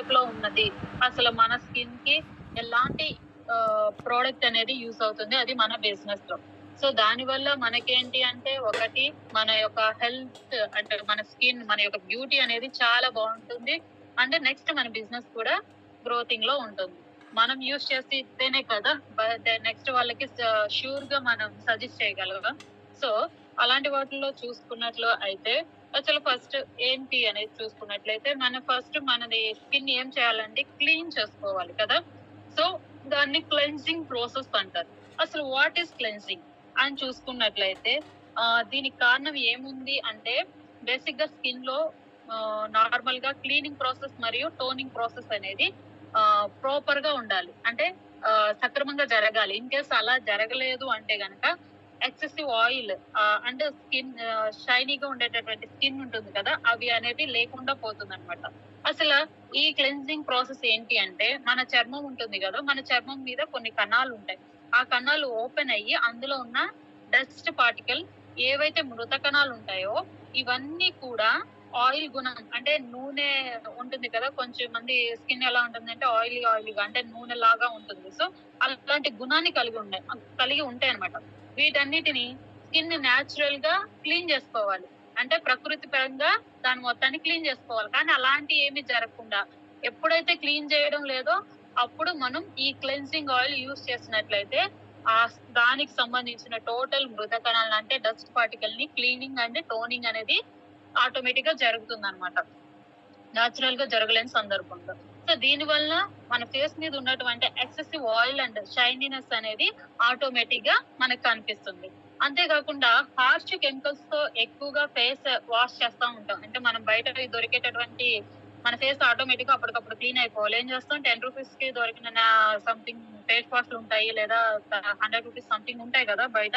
టైప్లో ఉన్నది. అసలు మన స్కిన్కి ఎలాంటి ప్రోడక్ట్ అనేది యూస్ అవుతుంది అది మన బిజినెస్లో సో దాని వల్ల మనకేంటి అంటే ఒకటి మన యొక్క హెల్త్ అంటే మన స్కిన్ మన యొక్క బ్యూటీ అనేది చాలా బాగుంటుంది. అంటే నెక్స్ట్ మన బిజినెస్ కూడా గ్రోతింగ్లో ఉంటుంది. మనం యూస్ చేస్తేనే కదా నెక్స్ట్ వాళ్ళకి షూర్గా మనం సజెస్ట్ చేయగలగా సో అలాంటి వాటిల్లో చూసుకున్నట్లు అయితే అసలు ఫస్ట్ ఏంటి అనేది చూసుకున్నట్లయితే మనం ఫస్ట్ మనది స్కిన్ ఏం చేయాలంటే క్లీన్ చేసుకోవాలి కదా. సో దాన్ని క్లెన్సింగ్ ప్రాసెస్ అంటారు. అసలు వాట్ ఈస్ క్లెన్సింగ్? అని చూసుకున్నట్లయితే దీనికి కారణం ఏముంది అంటే బేసిక్గా స్కిన్లో నార్మల్గా క్లీనింగ్ ప్రాసెస్ మరియు టోనింగ్ ప్రాసెస్ అనేది ప్రాపర్గా ఉండాలి. అంటే సక్రమంగా జరగాలి. ఇన్ కేస్ అలా జరగలేదు అంటే గనక ఎక్సెసివ్ ఆయిల్ అంటే స్కిన్ షైనీగా ఉండేటటువంటి స్కిన్ ఉంటుంది కదా అవి అనేవి లేకుండా పోతుంది అనమాట అసలు ఈ క్లెన్జింగ్ ప్రాసెస్ ఏంటి అంటే మన చర్మం ఉంటుంది కదా మన చర్మం మీద కొన్ని కణాలు ఉంటాయి. ఆ కణాలు ఓపెన్ అయ్యి అందులో ఉన్న డస్ట్ పార్టికల్ ఏవైతే మృత కణాలు ఉంటాయో ఇవన్నీ కూడా ఆయిల్ గుణం అంటే నూనె ఉంటుంది కదా కొంచెం మంది స్కిన్ ఎలా ఉంటుంది అంటే ఆయిలీ ఆయిలీగా అంటే నూనె లాగా ఉంటుంది. సో అలాంటి గుణాన్ని కలిగి ఉన్నాయి కలిగి ఉంటాయి అనమాట వీటన్నిటిని స్కిన్ న్యాచురల్గా క్లీన్ చేసుకోవాలి. అంటే ప్రకృతి పరంగా దాని మొత్తాన్ని క్లీన్ చేసుకోవాలి. కానీ అలాంటి ఏమి జరగకుండా ఎప్పుడైతే క్లీన్ చేయడం లేదో అప్పుడు మనం ఈ క్లెన్సింగ్ ఆయిల్ యూస్ చేసినట్లయితే ఆ దానికి సంబంధించిన టోటల్ మృత కణాలను అంటే డస్ట్ పార్టికల్ని క్లీనింగ్ అండ్ టోనింగ్ అనేది ఆటోమేటిక్గా జరుగుతుంది అనమాట న్యాచురల్గా జరగలేని సందర్భంలో. సో దీని వల్ల మన ఫేస్ మీద ఉన్నటువంటి ఎక్సెసివ్ ఆయిల్ అండ్ షైనీనెస్ అనేది ఆటోమేటిక్గా మనకు కనిపిస్తుంది. అంతేకాకుండా హార్ష్ కెమికల్స్తో ఎక్కువగా ఫేస్ వాష్ చేస్తూ ఉంటాం. అంటే మనం బయట దొరికేటటువంటి మన ఫేస్ ఆటోమేటిక్గా అప్పటికప్పుడు క్లీన్ అయిపోవాలి. ఏం చేస్తాం? టెన్ రూపీస్కి దొరికిన సంథింగ్ ఫేస్ వాష్లు ఉంటాయి లేదా హండ్రెడ్ రూపీస్ సంథింగ్ ఉంటాయి కదా బయట.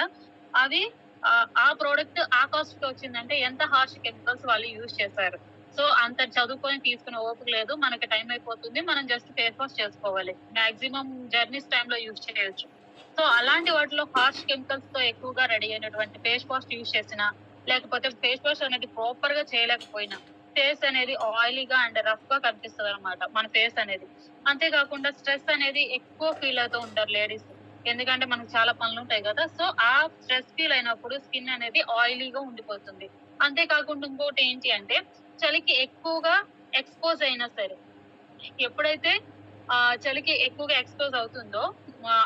అవి ఆ- ఆ ప్రోడక్ట్ ఆ కాస్ట్కి వచ్చిందంటే ఎంత హార్ష్ కెమికల్స్ వాళ్ళు యూజ్ చేశారు? సో అంత చదువుకొని తీసుకునే ఓపిక లేదు. మనకి టైం అయిపోతుంది. మనం జస్ట్ ఫేస్ వాష్ చేసుకోవాలి. మాక్సిమం జర్నీస్లో యూజ్ చేయొచ్చు. సో అలాంటి వాటిలో హార్ష్ కెమికల్స్తో ఎక్కువగా రెడీ అయినటువంటి ఫేస్ వాష్ యూజ్ చేసిన లేకపోతే ఫేస్ వాష్ అనేది ప్రాపర్గా చేయలేకపోయినా ఫేస్ అనేది ఆయిలీగా అండ్ రఫ్గా కనిపిస్తుంది అనమాట మన ఫేస్ అనేది. అంతేకాకుండా స్ట్రెస్ అనేది ఎక్కువ ఫీల్ అవుతూ ఉంటారు లేడీస్ ఎందుకంటే మనకు చాలా పనులు ఉంటాయి కదా. సో ఆ స్ట్రెస్ ఫీల్ అయినప్పుడు స్కిన్ అనేది ఆయిలీగా ఉండిపోతుంది. అంతేకాకుండా ఇంకోటి ఏంటి అంటే చలికి ఎక్కువగా ఎక్స్పోజ్ అయినా సరే. ఎప్పుడైతే ఆ చలికి ఎక్కువగా ఎక్స్పోజ్ అవుతుందో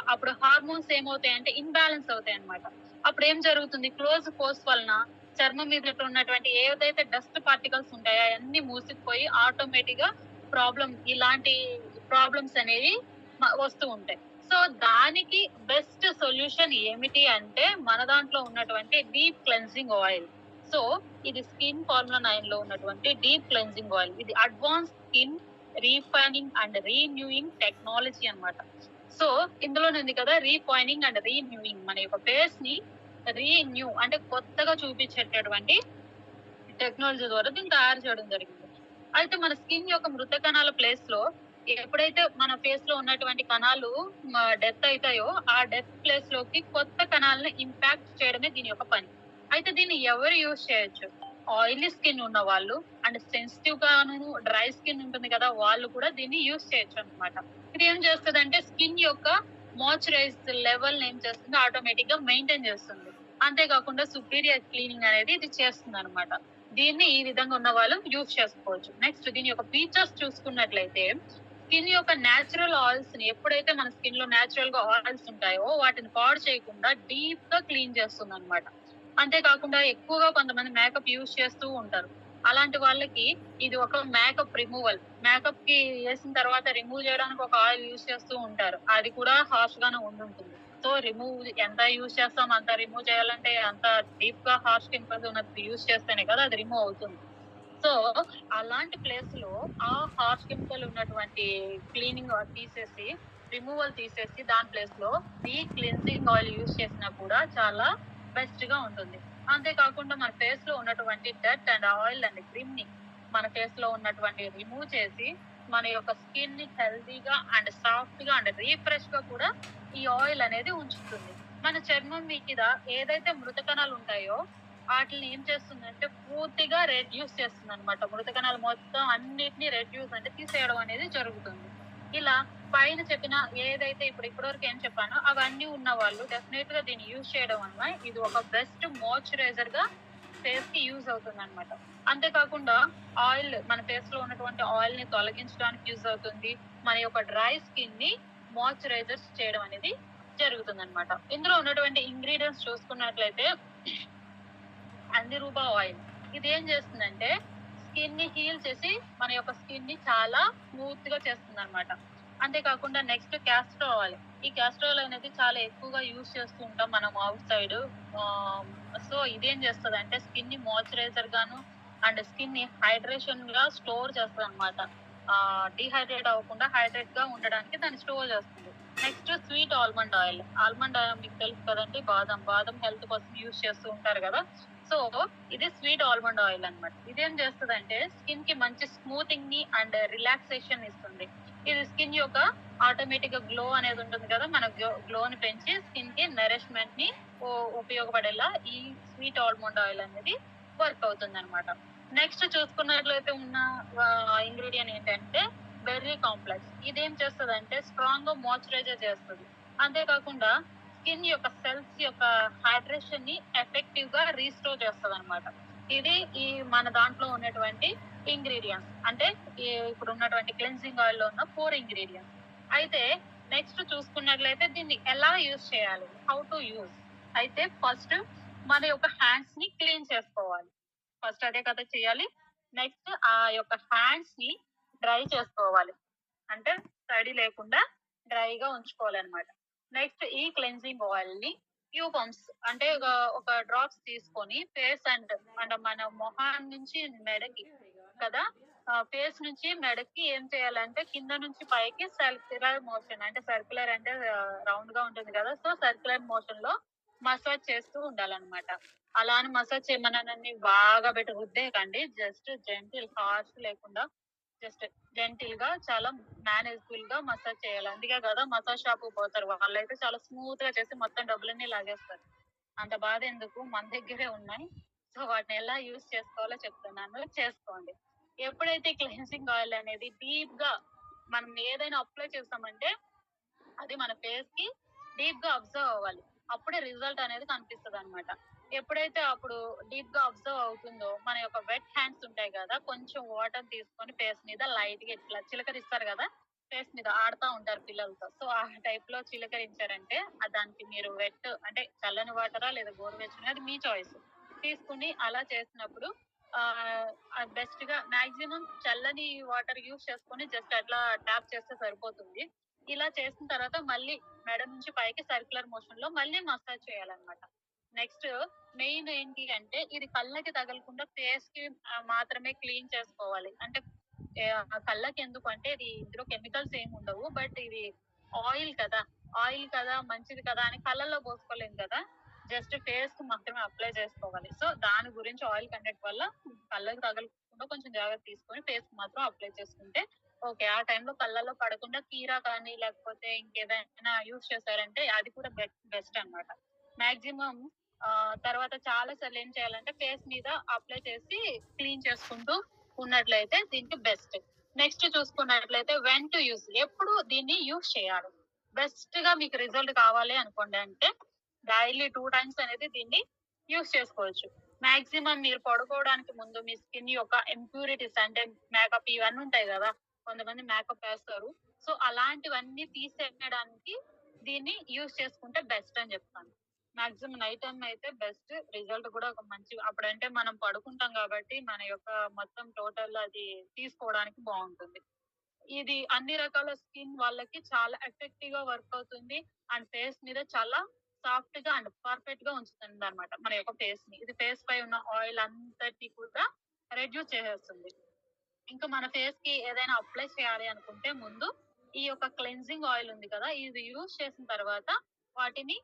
అప్పుడు హార్మోన్స్ ఏమవుతాయి అంటే ఇన్బ్యాలెన్స్ అవుతాయి అన్నమాట. అప్పుడు ఏం జరుగుతుంది? క్లోజ్ పోస్ట్ వలన చర్మం మీద ఉన్నటువంటి ఏదైతే డస్ట్ పార్టికల్స్ ఉంటాయో అవన్నీ మూసుకుపోయి ఆటోమేటిక్గా ప్రాబ్లం ఇలాంటి ప్రాబ్లమ్స్ అనేవి వస్తూ ఉంటాయి. సో దానికి బెస్ట్ సొల్యూషన్ ఏమిటి అంటే మన దాంట్లో ఉన్నటువంటి డీప్ క్లెన్సింగ్ ఆయిల్ సో ఇది స్కిన్ ఫార్ములా నైన్లో ఉన్నటువంటి డీప్ క్లెన్జింగ్ ఆయిల్. ఇది advance skin refining and renewing technology అన్నమాట. సో ఇందులో ఉంది కదా రీఫైనింగ్ అండ్ రీన్యూయింగ్. మన యొక్క ఫేస్ని రీన్యూ అంటే కొత్తగా చూపించేటటువంటి టెక్నాలజీ ద్వారా దీన్ని తయారు చేయడం జరిగింది. అయితే మన స్కిన్ యొక్క మృత కణాల ప్లేస్లో ఎప్పుడైతే మన ఫేస్లో ఉన్నటువంటి కణాలు డెత్ అవుతాయో ఆ డెత్ ప్లేస్లోకి కొత్త కణాలను ఇంపాక్ట్ చేయడమే దీని యొక్క పని. అయితే దీన్ని ఎవరు యూజ్ చేయొచ్చు? ఆయిలీ స్కిన్ ఉన్న వాళ్ళు అండ్ సెన్సిటివ్ గాను డ్రై స్కిన్ ఉంటుంది కదా వాళ్ళు కూడా దీన్ని యూజ్ చేయొచ్చు అనమాట ఇది ఏం చేస్తుంది అంటే స్కిన్ యొక్క మాయిశ్చరైజ్ లెవెల్ ఏం చేస్తుంది? ఆటోమేటిక్గా మెయింటైన్ చేస్తుంది. అంతేకాకుండా సుపీరియర్ క్లీనింగ్ అనేది ఇది చేస్తుంది అనమాట దీన్ని ఈ విధంగా ఉన్న వాళ్ళు యూజ్ చేసుకోవచ్చు. నెక్స్ట్ దీని యొక్క ఫీచర్స్ చూసుకున్నట్లయితే స్కిన్ యొక్క నేచురల్ ఆయిల్స్ని ఎప్పుడైతే మన స్కిన్లో న్యాచురల్గా ఆయిల్స్ ఉంటాయో వాటిని పాడు చేయకుండా డీప్గా క్లీన్ చేస్తుంది అనమాట అంతేకాకుండా ఎక్కువగా కొంతమంది మేకప్ యూజ్ చేస్తూ ఉంటారు. అలాంటి వాళ్ళకి ఇది ఒక మేకప్ రిమూవల్ మేకప్కి వేసిన తర్వాత రిమూవ్ చేయడానికి ఒక ఆయిల్ యూజ్ చేస్తూ ఉంటారు. అది కూడా హార్ష్ గానే ఉండుంటుంది సో రిమూవ్ ఎంత యూజ్ చేస్తాం అంత రిమూవ్ చేయాలంటే అంత డీప్గా హార్ష్ కెమికల్స్ ఉన్నది యూజ్ చేస్తేనే కదా అది రిమూవ్ అవుతుంది. సో అలాంటి ప్లేస్లో ఆ హార్ష్ కెమికల్ ఉన్నటువంటి క్లీనింగ్ తీసేసి రిమూవల్ తీసేసి దాని ప్లేస్లో డీ క్లిన్సింగ్ ఆయిల్ యూజ్ చేసినా కూడా చాలా బెస్ట్గా ఉంటుంది. అంతేకాకుండా మన ఫేస్లో ఉన్నటువంటి డట్ అండ్ ఆయిల్ అండ్ క్రీమ్ని మన ఫేస్లో ఉన్నటువంటి రిమూవ్ చేసి మన యొక్క స్కిన్ని హెల్తీగా అండ్ సాఫ్ట్గా అండ్ రీఫ్రెష్గా కూడా ఈ ఆయిల్ అనేది ఉంచుతుంది. మన చర్మం మీద ఏదైతే మృత కణాలు ఉంటాయో వాటిని ఏం చేస్తుందంటే పూర్తిగా రెడ్యూస్ చేస్తుంది అనమాట మృత కణాలు మొత్తం అన్నిటిని రెడ్యూస్ అంటే తీసేయడం అనేది జరుగుతుంది. ఇలా పైన చెప్పిన ఏదైతే ఇప్పుడు ఇప్పటివరకు ఏం చెప్పానో అవన్నీ ఉన్న వాళ్ళు డెఫినెట్గా దీన్ని యూజ్ చేయడం వల్ల ఇది ఒక బెస్ట్ మాయిశ్చరైజర్గా ఫేస్కి యూజ్ అవుతుంది అనమాట అంతేకాకుండా ఆయిల్ మన ఫేస్లో ఉన్నటువంటి ఆయిల్ని తొలగించడానికి యూజ్ అవుతుంది. మన యొక్క డ్రై స్కిన్ని మాయిశ్చరైజర్స్ చేయడం అనేది జరుగుతుంది అనమాట ఇందులో ఉన్నటువంటి ఇంగ్రీడియంట్స్ చూసుకున్నట్లయితే అందిరూబా ఆయిల్ ఇది ఏం చేస్తుందంటే స్కిన్ని హీల్ చేసి మన యొక్క స్కిన్ని చాలా స్మూత్గా చేస్తుంది అనమాట అంతేకాకుండా నెక్స్ట్ క్యాస్టర్ ఆయిల్ ఈ క్యాస్టర్ ఆయిల్ అనేది చాలా ఎక్కువగా యూజ్ చేస్తూ ఉంటాం మనం అవుట్ సైడ్ సో ఇదేం చేస్తుంది అంటే స్కిన్ని మాయిశ్చరైజర్ గాను అండ్ స్కిన్ని హైడ్రేషన్గా స్టోర్ చేస్తుంది అనమాట డిహైడ్రేట్ అవ్వకుండా హైడ్రేట్గా ఉండడానికి దాన్ని స్టోర్ చేస్తుంది. Next sweet almond oil almond oil మీకు తెలుసు కదండి బాదం. బాదం హెల్త్ కోసం యూజ్ చేస్తూ ఉంటారు కదా. సో ఇది స్వీట్ ఆల్మండ్ ఆయిల్ అన్నమాట. ఇదేం చేస్తుంది అంటే స్కిన్కి మంచి స్మూతింగ్ని అండ్ రిలాక్సేషన్ ఇస్తుంది. ఇది స్కిన్ యొక్క ఆటోమేటిక్గా గ్లో అనేది ఉంటుంది కదా మన గ్లో ని పెంచి స్కిన్కి నరిష్మెంట్ని ఉపయోగపడేలా ఈ స్వీట్ ఆల్మండ్ ఆయిల్ అనేది వర్క్ అవుతుంది అనమాట నెక్స్ట్ చూసుకున్నట్లయితే ఉన్న ఇంగ్రీడియంట్ ఏంటంటే బెర్రీ కాంప్లెక్స్ ఇదేం చేస్తుంది అంటే స్ట్రాంగ్గా మాయిశ్చరైజర్ చేస్తుంది. అంతేకాకుండా స్కిన్ యొక్క సెల్స్ యొక్క హైడ్రేషన్ని ఎఫెక్టివ్గా రీస్టోర్ చేస్తుంది అనమాట ఇది ఈ మన దాంట్లో ఉన్నటువంటి ఇంగ్రీడియంట్స్ అంటే ఇప్పుడు ఉన్నటువంటి క్లెన్సింగ్ ఆయిల్లో ఉన్న ఫోర్ ఇంగ్రీడియంట్స్ అయితే నెక్స్ట్ చూసుకున్నట్లయితే దీన్ని ఎలా యూజ్ చేయాలి? హౌ టు యూజ్ అయితే ఫస్ట్ మన యొక్క హ్యాండ్స్ని క్లీన్ చేసుకోవాలి. ఫస్ట్ అదే కదా చేయాలి. నెక్స్ట్ ఆ యొక్క హ్యాండ్స్ని డ్రై చేసుకోవాలి. అంటే తడి లేకుండా డ్రైగా ఉంచుకోవాలి అనమాట నెక్స్ట్ ఈ క్లెన్సింగ్ ఆయిల్ని ఫ్యూ పంప్స్ అంటే ఒక ఒక డ్రాప్స్ తీసుకొని ఫేస్ అండ్ అంటే మన మొహం నుంచి మెడకి కదా? ఫేస్ నుంచి మెడకి ఏం చేయాలంటే కింద నుంచి పైకి సర్క్యులర్ మోషన్ అంటే సర్క్యులర్ అంటే రౌండ్గా ఉంటుంది కదా? సో సర్క్యులర్ మోషన్లో మసాజ్ చేస్తూ ఉండాలన్నమాట. అలా అని మసాజ్ చేయమనని బాగా పెట్టి రుద్దేయకండి. జస్ట్ జెంటిల్ హార్ష్ లేకుండా జస్ట్ జెంటిల్గా చాలా మేనేజబుల్గా మసాజ్ చేయాలి. అందుకే కదా మసాజ్ షాప్ పోతారు. వాళ్ళైతే చాలా స్మూత్గా చేసి మొత్తం డబ్బులన్నీ లాగేస్తారు. అంత బాధ ఎందుకు? మన దగ్గరే ఉన్నాయి. సో వాటిని ఎలా యూస్ చేసుకోవాలో చెప్తున్నాను. చేసుకోండి. ఎప్పుడైతే క్లెన్సింగ్ ఆయిల్ అనేది డీప్గా మనం ఏదైనా అప్లై చేస్తామంటే అది మన ఫేస్కి డీప్గా అబ్జర్వ్ అవ్వాలి. అప్పుడే రిజల్ట్ అనేది కనిపిస్తుంది అనమాట ఎప్పుడైతే అప్పుడు డీప్గా అబ్జర్వ్ అవుతుందో మన యొక్క వెట్ హ్యాండ్స్ ఉంటాయి కదా కొంచెం వాటర్ తీసుకొని ఫేస్ మీద లైట్గా ఇట్లా చిలకరిస్తారు కదా ఫేస్ మీద ఆడుతా ఉంటారు పిల్లలతో. సో ఆ టైప్లో చిలకరించారంటే దానికి మీరు వెట్ అంటే చల్లని వాటరా లేదా గోరువెచ్చని అది మీ చాయిస్ తీసుకుని అలా చేసినప్పుడు బెస్ట్గా మాక్సిమం చల్లని వాటర్ యూస్ చేసుకొని జస్ట్ అట్లా ట్యాప్ చేస్తే సరిపోతుంది. ఇలా చేసిన తర్వాత మళ్ళీ మెడ నుంచి పైకి సర్క్యులర్ మోషన్లో మళ్ళీ మసాజ్ చేయాలన్నమాట. నెక్స్ట్ మెయిన్ ఏంటి అంటే ఇది కళ్ళకి తగలకుండా ఫేస్కి మాత్రమే క్లీన్ చేసుకోవాలి. అంటే కళ్ళకి ఎందుకు అంటే ఇది ఇందులో కెమికల్స్ ఏమి ఉండవు బట్ ఇది ఆయిల్ కదా ఆయిల్ కదా మంచిది కదా అని కళ్ళల్లో పోసుకోలేము కదా. జస్ట్ ఫేస్కి మాత్రమే అప్లై చేసుకోవాలి. సో దాని గురించి ఆయిల్ కంటెంట్ వల్ల కళ్ళకి తగలకుండా కొంచెం జాగ్రత్త తీసుకొని ఫేస్కి మాత్రం అప్లై చేసుకుంటే ఓకే. ఆ టైంలో కళ్ళల్లో పడకుండా కీరా కానీ లేకపోతే ఇంకేదైనా యూస్ చేశారంటే అది కూడా బెస్ట్ అన్నమాట. మాక్సిమం తర్వాత చాలా సార్లు ఏం చేయాలంటే ఫేస్ మీద అప్లై చేసి క్లీన్ చేసుకుంటూ ఉన్నట్లయితే దీనికి బెస్ట్. నెక్స్ట్ చూసుకున్నట్లయితే వెన్ టు యూస్ ఎప్పుడు దీన్ని యూస్ చేయాలి. బెస్ట్గా మీకు రిజల్ట్ కావాలి అనుకోండి అంటే డైలీ టూ టైమ్స్ అనేది దీన్ని యూస్ చేసుకోవచ్చు. మాక్సిమం మీరు పడుకోవడానికి ముందు మీ స్కిన్ యొక్క ఇంప్యూరిటీస్ అంటే మేకప్ ఇవన్నీ ఉంటాయి కదా కొంతమంది మేకప్ వేస్తారు. సో అలాంటివన్నీ తీసేయడానికి దీన్ని యూస్ చేసుకుంటే బెస్ట్ అని చెప్తాను. మాక్సిమం నైట్ టైం అయితే బెస్ట్ రిజల్ట్ కూడా ఒక మంచి అప్పుడంటే మనం పడుకుంటాం కాబట్టి మన యొక్క మొత్తం టోటల్ అది తీసుకోవడానికి బాగుంటుంది. ఇది అన్ని రకాల స్కిన్ వాళ్ళకి చాలా ఎఫెక్టివ్గా వర్క్ అవుతుంది. అండ్ ఫేస్ మీద చాలా సాఫ్ట్గా అండ్ పర్ఫెక్ట్గా ఉంచుతుంది అనమాట మన యొక్క ఫేస్ని. ఇది ఫేస్ పై ఉన్న ఆయిల్ అంతటి కూడా రెడ్యూస్ చేసేస్తుంది. ఇంకా మన ఫేస్కి ఏదైనా అప్లై చేయాలి అనుకుంటే ముందు ఈ యొక్క క్లెన్జింగ్ ఆయిల్ ఉంది కదా ఇది యూజ్ చేసిన తర్వాత వాటిని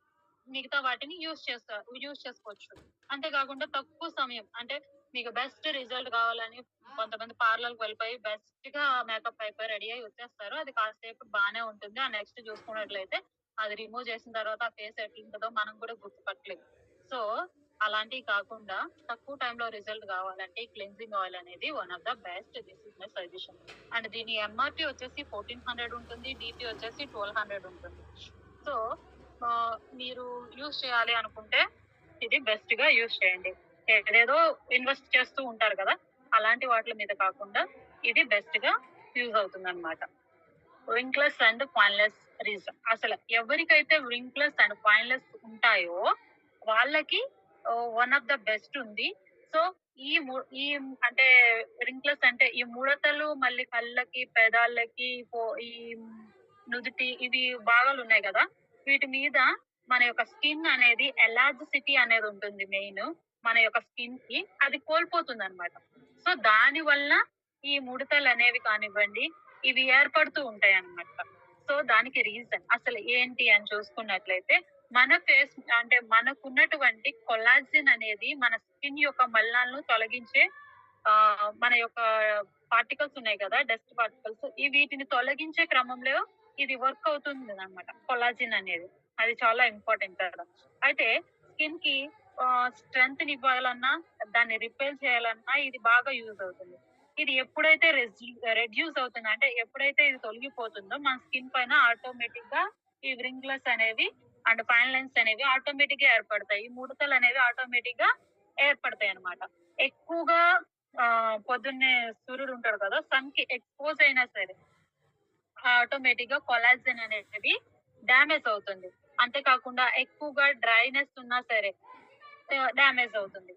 మిగతా వాటిని యూజ్ చేస్తారు యూజ్ చేసుకోవచ్చు. అంతేకాకుండా తక్కువ సమయం అంటే మీకు బెస్ట్ రిజల్ట్ కావాలని కొంతమంది పార్లర్ వెళ్ళిపోయి బెస్ట్గా మేకప్ అయిపోయి రెడీ అయి వచ్చేస్తారు. అది కాసేపు బాగానే ఉంటుంది. ఆ నెక్స్ట్ చూసుకున్నట్లయితే అది రిమూవ్ చేసిన తర్వాత ఆ ఫేస్ ఎట్లుంటుందో మనం కూడా గుర్తుపట్టలేదు సో అలాంటివి కాకుండా తక్కువ టైంలో రిజల్ట్ కావాలంటే క్లెన్జింగ్ ఆయిల్ అనేది one of the best this is my suggestion and దీని ఎంఆర్పి వచ్చేసి ఫోర్టీన్ హండ్రెడ్ ఉంటుంది డిపి వచ్చేసి ట్వెల్వ్ హండ్రెడ్ ఉంటుంది. సో మీరు యూజ్ చేయాలి అనుకుంటే ఇది బెస్ట్గా యూజ్ చేయండి. ఏదేదో ఇన్వెస్ట్ చేస్తూ ఉంటారు కదా అలాంటి వాటి మీద కాకుండా ఇది బెస్ట్గా యూజ్ అవుతుంది అనమాట రింక్లెస్ అండ్ పాన్లెస్ రీజన్ అసలు ఎవరికైతే వింక్లెస్ అండ్ ఫైన్లెస్ ఉంటాయో వాళ్ళకి వన్ ఆఫ్ ద బెస్ట్ ఉంది. సో ఈ ము- ఈ అంటే రింక్లెస్ అంటే ఈ ముడతలు మళ్ళీ కళ్ళకి పెదాలకి పో- ఈ నుదుటి ఇవి భాగాలు ఉన్నాయి కదా? వీటి మీద మన యొక్క స్కిన్ అనేది ఎలాజిసిటీ అనేది ఉంటుంది మెయిన్ మన యొక్క స్కిన్కి అది కోల్పోతుంది అనమాట సో దాని వల్ల ఈ ముడతలు అనేవి కానివ్వండి ఇవి ఏర్పడుతూ ఉంటాయి అన్నమాట సో దానికి రీజన్ అసలు ఏంటి అని చూసుకున్నట్లయితే మన ఫేస్ అంటే మనకున్నటువంటి కొలాజిన్ అనేది మన స్కిన్ యొక్క మల్లాలను తొలగించే ఆ మన యొక్క పార్టికల్స్ ఉన్నాయి కదా డస్ట్ పార్టికల్స్ ఈ వీటిని తొలగించే క్రమంలో ఇది వర్క్ అవుతుంది అనమాట కొలాజిన్ అనేది. అది చాలా ఇంపార్టెంట్ కదా. అయితే స్కిన్కి స్ట్రెంగ్త్ ఇవ్వాలన్నా దాన్ని రిపేర్ చేయాలన్నా ఇది బాగా యూజ్ అవుతుంది. ఇది ఎప్పుడైతే రెడ్యూస్ అవుతుంది అంటే ఎప్పుడైతే ఇది తొలగిపోతుందో మన స్కిన్ పైన ఆటోమేటిక్గా ఈ రింగ్లెస్ అనేవి అండ్ ఫైన్ లైన్స్ అనేవి ఆటోమేటిక్గా ఏర్పడతాయి. ఈ ముడతలు అనేవి ఆటోమేటిక్గా ఏర్పడతాయి అన్నమాట. ఎక్కువగా పొద్దున్నే సూర్యుడు ఉంటాడు కదా సన్కి ఎక్స్పోజ్ అయినా సరే ఆటోమేటిక్గా కొలాజన్ అనేది డ్యామేజ్ అవుతుంది. అంతేకాకుండా ఎక్కువగా డ్రైనెస్ ఉన్నా సరే డ్యామేజ్ అవుతుంది.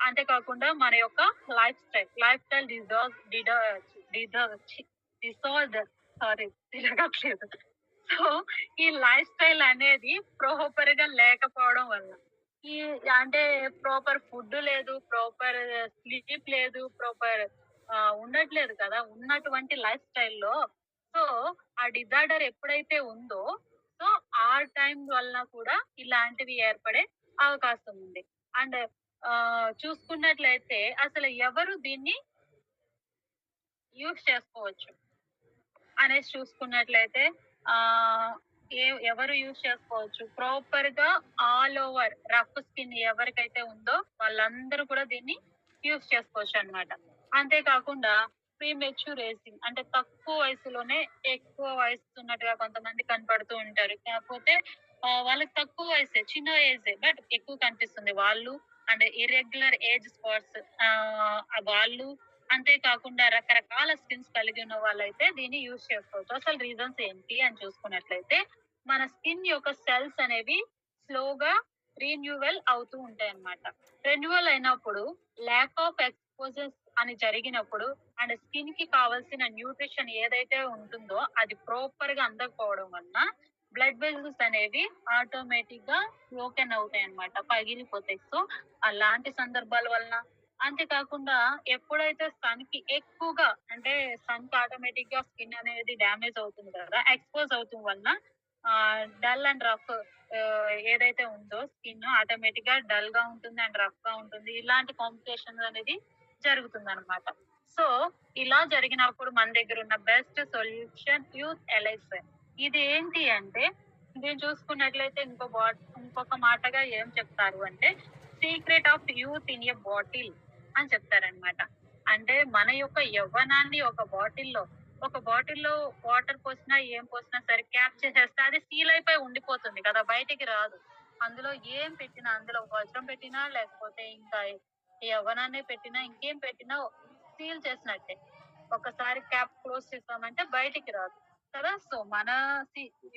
అంతేకాకుండా మన యొక్క life style life style disorder sorry తిరగట్లేదు. సో ఈ లైఫ్ స్టైల్ అనేది ప్రాపర్గా లేకపోవడం వల్ల ఈ అంటే ప్రాపర్ ఫుడ్ లేదు ప్రాపర్ స్లీప్ లేదు ప్రాపర్ ఉండట్లేదు కదా ఉన్నటువంటి లైఫ్ స్టైల్లో సో ఆ డిజార్డర్ ఎప్పుడైతే ఉందో సో ఆ టైం వల్ల కూడా ఇలాంటివి ఏర్పడే అవకాశం ఉంది. అండ్ చూసుకున్నట్లయితే అసలు ఎవరు దీన్ని యూజ్ చేసుకోవచ్చు అనేసి చూసుకున్నట్లయితే ఆ ఏ- ఎవరు యూజ్ చేసుకోవచ్చు? ప్రాపర్గా ఆల్ ఓవర్ రఫ్ స్కిన్ ఎవరికైతే ఉందో వాళ్ళందరూ కూడా దీన్ని యూజ్ చేసుకోవచ్చు అన్నమాట. అంతేకాకుండా ప్రీ మెచ్యూర్ ఏజింగ్ అంటే తక్కువ వయసులోనే ఎక్కువ వయసు ఉన్నట్టుగా కొంతమంది కనపడుతూ ఉంటారు. కాకపోతే వాళ్ళకి తక్కువ వయసే చిన్న ఏజే బట్ ఎక్కువ కనిపిస్తుంది. వాళ్ళు అండ్ ఇర్రెగ్యులర్ ఏజ్ స్పాట్స్ వాళ్ళు అంతేకాకుండా రకరకాల స్కిన్స్ కలిగి ఉన్న వాళ్ళైతే దీన్ని యూజ్ చేసుకోవచ్చు అసలు రీజన్స్ ఏంటి అని చూసుకున్నట్లయితే మన స్కిన్ యొక్క సెల్స్ అనేవి స్లోగా రీన్యూవల్ అవుతూ ఉంటాయి అన్నమాట. రెన్యువల్ అయినప్పుడు ల్యాక్ ఆఫ్ ఎక్స్పోజర్స్ అని జరిగినప్పుడు అండ్ స్కిన్కి కావాల్సిన న్యూట్రిషన్ ఏదైతే ఉంటుందో అది ప్రాపర్గా అందకపోవడం వలన బ్లడ్ వెజల్స్ అనేవి ఆటోమేటిక్గా ఓపెన్ అవుతాయి అన్నమాట పగిలిపోతాయి. సో అలాంటి సందర్భాల వలన అంతేకాకుండా ఎప్పుడైతే సన్కి ఎక్కువగా అంటే సన్కి ఆటోమేటిక్గా స్కిన్ అనేది డ్యామేజ్ అవుతుంది కదా ఎక్స్పోజ్ అవుతుంది వలన డల్ అండ్ రఫ్ ఏదైతే ఉందో స్కిన్ ఆటోమేటిక్గా డల్గా ఉంటుంది అండ్ రఫ్గా ఉంటుంది. ఇలాంటి కాంప్లికేషన్ అనేది జరుగుతుంది అనమాట సో ఇలా జరిగినప్పుడు మన దగ్గర ఉన్న బెస్ట్ సొల్యూషన్ యూత్ ఎలైస్ ఇది ఏంటి అంటే దీన్ని చూసుకున్నట్లయితే ఇంకో బాట్ ఇంకొక మాటగా ఏం చెప్తారు అంటే secret of youth in a bottle అని చెప్తారనమాట అంటే మన యొక్క యవ్వనాన్ని ఒక బాటిల్లో ఒక బాటిల్లో వాటర్ పోసినా ఏం పోసినా సరే క్యాప్ చేసేస్తే అది సీల్ అయిపోయి ఉండిపోతుంది కదా బయటికి రాదు. అందులో ఏం పెట్టినా అందులో వజ్రం పెట్టినా లేకపోతే ఇంకా యవ్వనాన్ని పెట్టినా ఇంకేం పెట్టినా సీల్ చేసినట్టే. ఒకసారి క్యాప్ క్లోజ్ చేసామంటే బయటికి రాదు. కదా సో మన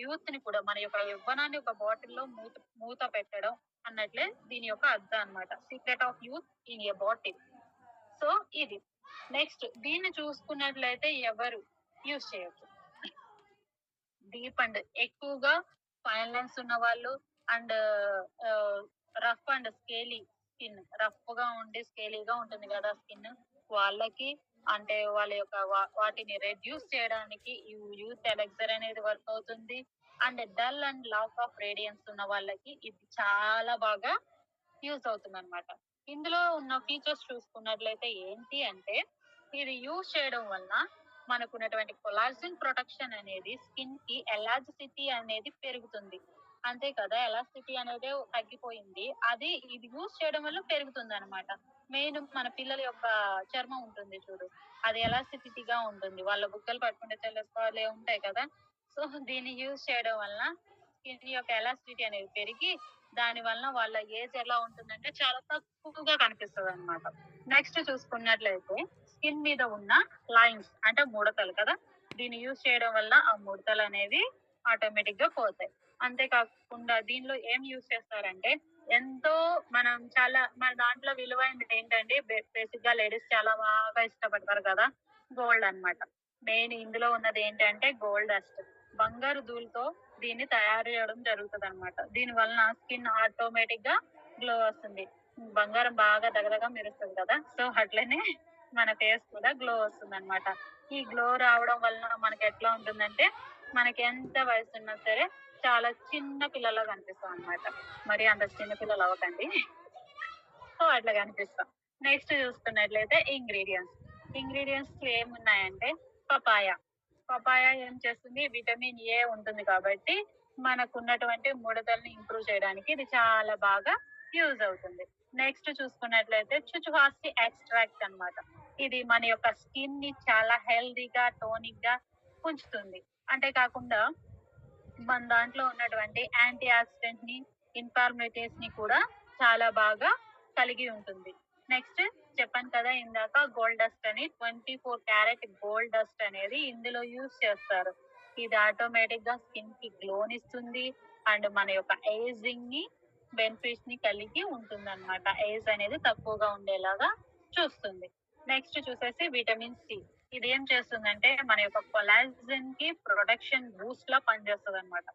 యూత్ని కూడా మన యొక్క యవ్వనాన్ని ఒక బాటిల్లో మూత మూత పెట్టడం అన్నట్లే దీని యొక్క అర్థం అన్నమాట. Secret of youth in a bottle. So ఇది. నెక్స్ట్ దీన్ని చూసుకున్నట్లయితే ఎవరు యూజ్ చేయొచ్చు? డీప్ అండ్ ఎక్కువగా ఫైన్ లైన్స్ ఉన్న వాళ్ళు and rough and scaly skin. రఫ్గా ఉండి స్కేలీగా ఉంటుంది కదా స్కిన్. వాళ్ళకి అంటే వాళ్ళ యొక్క వా- వాటిని రెడ్యూస్ చేయడానికి ఈ యూత్ ఎలెక్సర్ అనేది వర్క్ అవుతుంది. And dull and lack of radiance ఉన్న వాళ్ళకి ఇది చాలా బాగా యూజ్ అవుతుంది అనమాట ఇందులో ఉన్న ఫీచర్స్ చూసుకున్నట్లయితే ఏంటి అంటే ఇది యూజ్ చేయడం వలన మనకు ఉన్నటువంటి కొలాజిన్ ప్రొటెక్షన్ అనేది స్కిన్కి ఎలాజిసిటీ అనేది పెరుగుతుంది. అంతే కదా ఎలాసిటీ అనేది తగ్గిపోయింది. అది ఇది యూజ్ చేయడం వల్ల పెరుగుతుంది అనమాట మెయిన్ మన పిల్లల యొక్క చర్మం ఉంటుంది చూడు అది ఎలాస్టిసిటీగా ఉంటుంది. వాళ్ళ బుగ్గలు పట్టుకుంటే తెలుసుకోవాలి ఉంటాయి కదా. సో దీన్ని యూజ్ చేయడం వల్ల స్కిన్ యొక్క ఎలాసిటీ అనేది పెరిగి దాని వలన వాళ్ళ ఏజ్ ఎలా ఉంటుందంటే చాలా తక్కువగా కనిపిస్తుంది అనమాట నెక్స్ట్ చూసుకున్నట్లయితే స్కిన్ మీద ఉన్న లైన్స్ అంటే ముడతలు కదా దీన్ని యూస్ చేయడం వల్ల ఆ ముడతలు అనేవి ఆటోమేటిక్గా పోతాయి. అంతేకాకుండా దీనిలో ఏం యూజ్ చేస్తారంటే ఎంతో మనం చాలా మన దాంట్లో విలువైనది ఏంటంటే బేసిక్గా లేడీస్ చాలా బాగా ఇష్టపడతారు కదా గోల్డ్ అన్నమాట. మెయిన్ ఇందులో ఉన్నది ఏంటంటే గోల్డ్ డస్ట్ బంగారు ధూళితో దీన్ని తయారు చేయడం జరుగుతుంది అనమాట దీని వలన స్కిన్ ఆటోమేటిక్గా గ్లో వస్తుంది. బంగారం బాగా దగదగా మెరుస్తుంది కదా సో అట్లనే మన ఫేస్ కూడా గ్లో వస్తుంది అనమాట ఈ గ్లో రావడం వలన మనకి ఎట్లా ఉంటుందంటే మనకి ఎంత వయసు ఉన్నా సరే చాలా చిన్న పిల్లలా కనిపిస్తాం అనమాట మరి అంత చిన్న పిల్లలు అవ్వకండి. సో అట్లా కనిపిస్తాం. నెక్స్ట్ చూసుకున్నట్లయితే ఇంగ్రీడియంట్స్ ఇంగ్రీడియంట్స్ ఏమున్నాయంటే పపాయ. పపాయ ఏం చేస్తుంది? విటమిన్ ఏ ఉంటుంది కాబట్టి మనకు ఉన్నటువంటి ముడతల్ని ఇంప్రూవ్ చేయడానికి ఇది చాలా బాగా యూజ్ అవుతుంది. నెక్స్ట్ చూసుకున్నట్లయితే చుచుహాసి ఎక్స్ట్రాక్ట్ అన్నమాట. ఇది మన యొక్క స్కిన్ని చాలా హెల్దీగా టోనిక్గా ఉంచుతుంది అంతేకాకుండా మన దాంట్లో ఉన్నటువంటి యాంటీ ఆక్సిడెంట్ని ఇన్ఫార్మేటివ్స్ని కూడా చాలా బాగా కలిగి ఉంటుంది. నెక్స్ట్ చెప్పాను కదా ఇందాక గోల్డ్ డస్ట్ అని. Twenty four carat gold dust అనేది ఇందులో యూస్ చేస్తారు. ఇది ఆటోమేటిక్గా స్కిన్కి గ్లోన్ ఇస్తుంది. అండ్ మన యొక్క ఏజింగ్ని బెనిఫిట్స్ని కలిగి ఉంటుంది అనమాట ఏజ్ అనేది తక్కువగా ఉండేలాగా చూస్తుంది. నెక్స్ట్ చూసేసి విటమిన్ సి ఇది ఏం చేస్తుందంటే మన యొక్క కొలాజిన్కి ప్రొడక్షన్ బూస్ట్ లా పనిచేస్తుంది అనమాట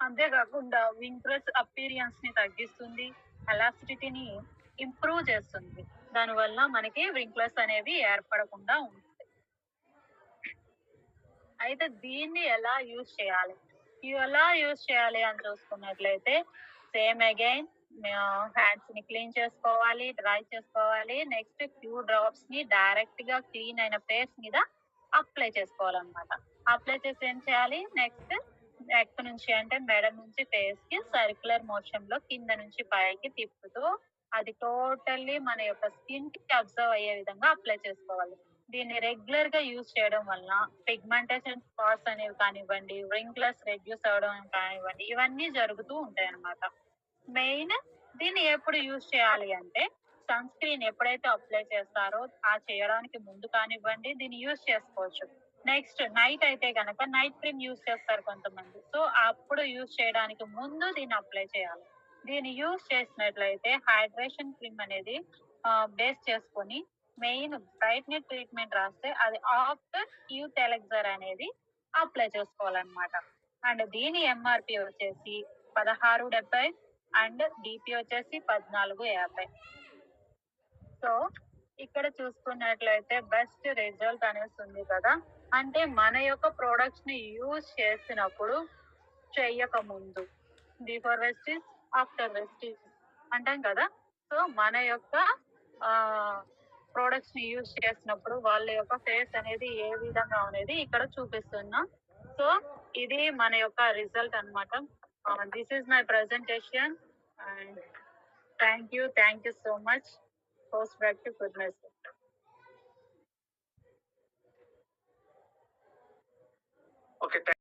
అంతేకాకుండా వింక్రస్ అపీరియన్స్ని తగ్గిస్తుంది ఎలాసిటీని ఇంప్రూవ్ చేస్తుంది. దానివల్ల మనకి వింక్లస్ అనేవి ఏర్పడకుండా ఉంటుంది అయితే దీన్ని ఎలా యూజ్ చేయాలి? ఎలా యూజ్ చేయాలి అని చూసుకున్నట్లయితే సేమ్ అగైన్ హ్యాండ్స్ని క్లీన్ చేసుకోవాలి డ్రై చేసుకోవాలి. నెక్స్ట్ ఫ్యూ డ్రాప్స్ని డైరెక్ట్గా క్లీన్ అయిన ఫేస్ మీద అప్లై చేసుకోవాలన్నమాట. అప్లై చేసి ఏం చేయాలి? నెక్స్ట్ నెక్ నుంచి అంటే మెడ నుంచి ఫేస్కి సర్క్యులర్ మోషన్లో కింద నుంచి పైకి తిప్పుతూ అది టోటల్లీ మన యొక్క స్కిన్కి అబ్జర్వ్ అయ్యే విధంగా అప్లై చేసుకోవాలి. దీన్ని రెగ్యులర్గా యూజ్ చేయడం వలన పిగ్మెంటేషన్ స్పాట్స్ అనేవి కానివ్వండి రింక్లెస్ రెడ్యూస్ అవడం కానివ్వండి ఇవన్నీ జరుగుతూ ఉంటాయి అన్నమాట మెయిన్ దీన్ని ఎప్పుడు యూజ్ చేయాలి అంటే సన్ స్క్రీన్ ఎప్పుడైతే అప్లై చేస్తారో ఆ చేయడానికి ముందు కానివ్వండి దీన్ని యూజ్ చేసుకోవచ్చు. నెక్స్ట్ నైట్ అయితే కనుక నైట్ క్రీమ్ యూజ్ చేస్తారు కొంతమంది. సో అప్పుడు యూజ్ చేయడానికి ముందు దీన్ని అప్లై చేయాలి. దీన్ని యూజ్ చేసినట్లయితే హైడ్రేషన్ క్రీమ్ అనేది బేస్ చేసుకొని మెయిన్ బ్రైట్నెస్ ట్రీట్మెంట్ రాస్తే అది ఆఫ్టర్ యూత్ ఎలెక్సర్ అనేది అప్లై చేసుకోవాలన్నమాట. అండ్ దీని ఎంఆర్పి వచ్చేసి పదహారు డెబ్బై అండ్ డిపి వచ్చేసి పద్నాలుగు యాభై. సో ఇక్కడ చూసుకున్నట్లయితే బెస్ట్ రిజల్ట్ అనేసి ఉంది కదా. అంటే మన యొక్క ప్రొడక్ట్స్ని యూజ్ చేసినప్పుడు చెయ్యక ముందు బిఫోర్ వెస్టిస్ ఆఫ్టర్ వెస్టిస్ అంటాం కదా. సో మన యొక్క ప్రొడక్ట్స్ని యూజ్ చేసినప్పుడు వాళ్ళ యొక్క ఫేస్ అనేది ఏ విధంగా అనేది ఇక్కడ చూపిస్తున్నాం. సో ఇది మన యొక్క రిజల్ట్ అనమాట this is my presentation. And thank you, thank you so much. Post back to goodness. Okay.